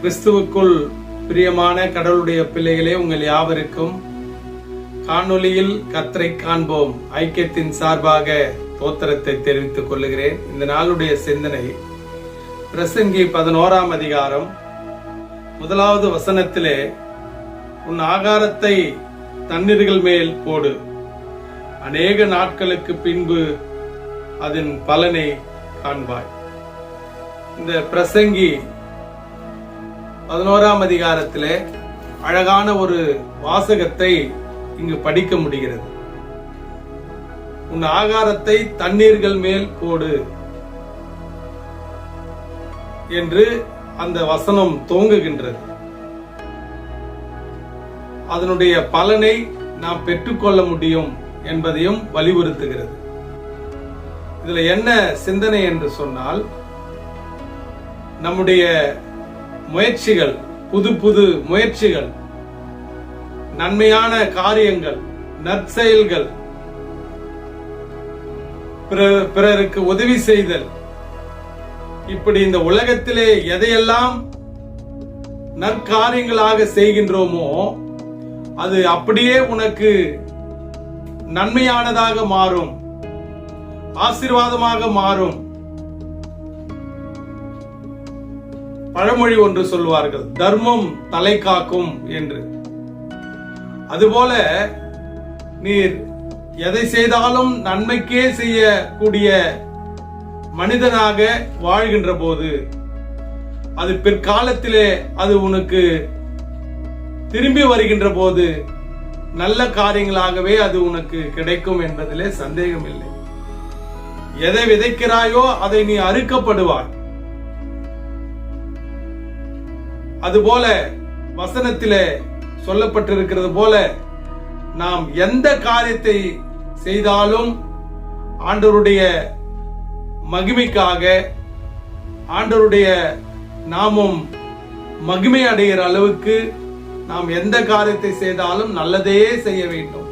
கிறிஸ்துவுக்குள் பிரியமான கடவுளுடைய பிள்ளைகளே உங்கள் யாவருக்கும் காணொளியில் கத்தரை காண்போம். ஐக்கியத்தின் சார்பாக தோத்திரத்தை தெரிவித்துக் கொள்ளுகிறேன். இந்த நாளுடைய சிந்தனை பிரசங்கி பதினோராம் அதிகாரம் முதலாவது வசனத்திலே உன் ஆகாரத்தை தண்ணீர்கள் மேல் போடு. அநேக நாட்களுக்கு பின்பு அதன் பலனை காண்பாய். இந்த பிரசங்கி பதினோராம் அதிகாரத்திலே அழகான ஒரு வாசகத்தை இங்கு படிக்க முடிகிறது. உன் ஆகாரத்தை தண்ணீர்கள் மேல் போடு என்று அந்த வசனம் துவங்குகின்றது அதனுடைய பலனை நாம் பெற்றுக்கொள்ள முடியும் என்பதையும் வலியுறுத்துகிறது. இதுல என்ன சிந்தனை என்று சொன்னால் நம்முடைய முயற்சிகள் புது புது முயற்சிகள். நன்மையான காரியங்கள் நற்செயல்கள். பிற- பிறருக்கு உதவி செய்தல். இப்படி இந்த உலகத்திலே எதையெல்லாம் நற்காரியங்களாக செய்கின்றோமோ அது அப்படியே உனக்கு நன்மையானதாக மாறும் ஆசீர்வாதமாக மாறும். பழமொழி ஒன்று சொல்வார்கள் தர்மம் தலை காக்கும் என்று. அதுபோல நீர் எதை செய்தாலும் நன்மைக்கே செய்யக்கூடிய மனிதனாக வாழ்கின்ற போது அது பிற்காலத்திலே அது உனக்கு திரும்பி வருகின்ற போது நல்ல காரியங்களாகவே அது உனக்கு கிடைக்கும் என்பதிலே சந்தேகம் இல்லை எதை விதைக்கிறாயோ அதை நீ அறுக்கப்படுவாய். அதுபோல வசனத்திலே சொல்லப்பட்டிருக்கிறது போல நாம் எந்த காரியத்தை செய்தாலும் ஆண்டவருடைய மகிமைக்காக ஆண்டவருடைய நாமும் மகிமை அடைகிற அளவுக்கு நாம் எந்த காரியத்தை செய்தாலும் நல்லதையே செய்ய வேண்டும்.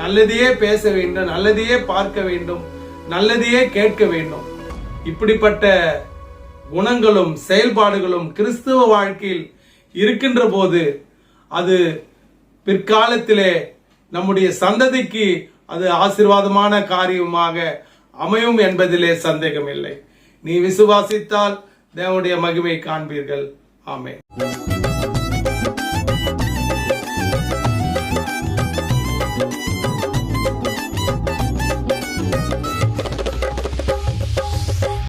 நல்லதையே பேச வேண்டும் நல்லதையே பார்க்க வேண்டும் நல்லதையே கேட்க வேண்டும். இப்படிப்பட்ட குணங்களும் செயல்பாடுகளும் கிறிஸ்துவ வாழ்க்கையில் இருக்கின்ற போது அது பிற்காலத்திலே நம்முடைய சந்ததிக்கு அது ஆசீர்வாதமான காரியமாக அமையும் என்பதிலே சந்தேகம் இல்லை நீ விசுவாசித்தால் தேவனுடைய மகிமை காண்பீர்கள். ஆமே